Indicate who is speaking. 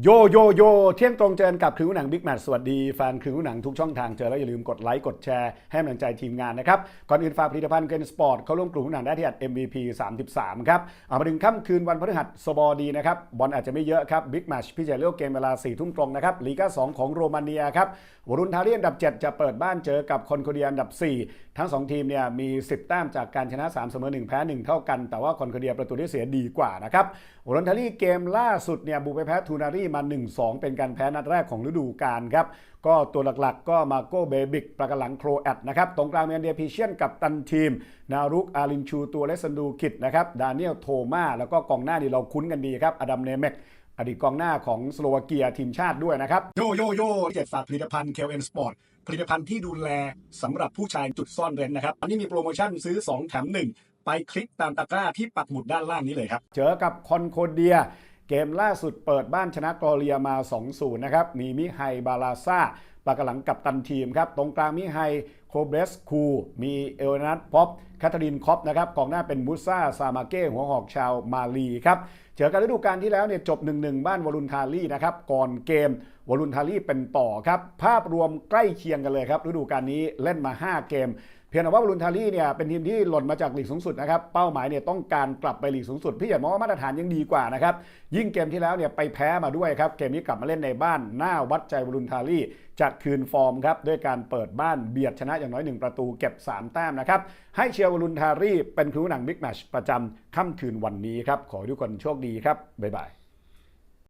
Speaker 1: โยโยโยเที่ยงตรงเจอกับคือหนังบิ๊กแมทสวัสดีแฟนคือหนังทุกช่องทางเจอแล้วอย่าลืมกดไลค์กดแชร์ให้กำลังใจทีมงานนะครับ ก่อนอื่นฝากผลิตภัณฑ์เกนสปอร์ตเข้าร่วมกลุ่มหนังได้ที่อัด MVP 33 ครับ เอามาถึงค่ำคืนวันพฤหัสบดีนะครับ บอลอาจจะไม่เยอะครับบิ๊กแมชพิเศษเลือกเกมเวลา4ทุ่มตรงนะครับลีกา2ของโรมาเนียครับวรุณทาเรียนดับ 7 จะเปิดบ้านเจอกับคอนโคเดียอันดับ 4ทั้ง 2 ทีมเนี่ยมี 10 แต้มจากการชนะ 3 เสมอ 1 แพ้ 1 เท่ากัน แต่ว่าคอนโคเดียประตูได้เสียดีกว่านะครับวรุณทารีเกมล่าสุดเนี่ยบุกไปแพ้ทูนารีมา 1-2 เป็นการแพ้นัดแรกของฤดูกาลครับก็ตัวหลักๆ ก็มาโกเบบิกประกันหลังโครแอตนะครับตรงกลางเมียนเดียพีเชียนกับตันทีม นารุกอารินชูตัวเลสันดูคิดนะครับดานิเอลโทมาแล้วก็กองหน้านี่เราคุ้นกันดีครับอดัมเนเมก อดีตกองหน้าของสโลวาเกียทีมชาติด้วยนะครับ โยโยโย่เจ็ดฝากผลิตภัณฑ์เคลเอ็นสปอร์ตผลิตภัณฑ์ที่ดูแลสำหรับผู้ชายจุดซ่อนเร้นนะครับ อันนี้มีโปรโมชั่นซื้อ 2 แถม 1 ไปคลิกตามตะกร้าที่ปักหมุดด้านล่างนี้เลยครับ เจอกับคอนโคเดีย เกมล่าสุดเปิดบ้านชนะกอเรียมา 2-0 นะครับ มีมิไฮบาลาซาปากหลังกับตันทีมครับ ตรงกลางมิไฮโคเบสคู มีเอลนัทพอปคาทารินคอปนะครับกองหน้าเป็นมุซ่าซามาเก้ หัวหอกชาวมาลีครับ เจอกันฤดูกาลที่แล้วเนี่ยจบ 1-1 บ้านวอลุนทารี่นะครับ ก่อนเกมวอลุนทารี่เป็นต่อครับ ภาพรวมใกล้เคียงกันเลยครับฤดูกาลนี้เล่นมา 5 เกม เพียงแต่ว่าวอลุนทารี่เนี่ยเป็นทีมที่หล่นมาจากลีกสูงสุดนะครับเป้าหมายเนี่ยต้องการกลับไปลีกสูงสุดพี่ใหญ่มองว่ามาตรฐานยังดีกว่านะครับยิ่งเกมที่แล้วเนี่ยไปแพ้มาด้วยครับเกมนี้กลับมาเล่นในบ้านหน้าวัดใจวอลุนทารี่จะคืนฟอร์มครับด้วยการเปิดบ้านเบียดชนะอย่างน้อย 1 ประตูเก็บ 3 แต้มนะครับให้เชียร์วอลุนทารี่เป็นครูหนังบิ๊กแมชประจำค่ำคืนวันนี้ครับขอให้ทุกคนโชคดีครับบ๊ายบาย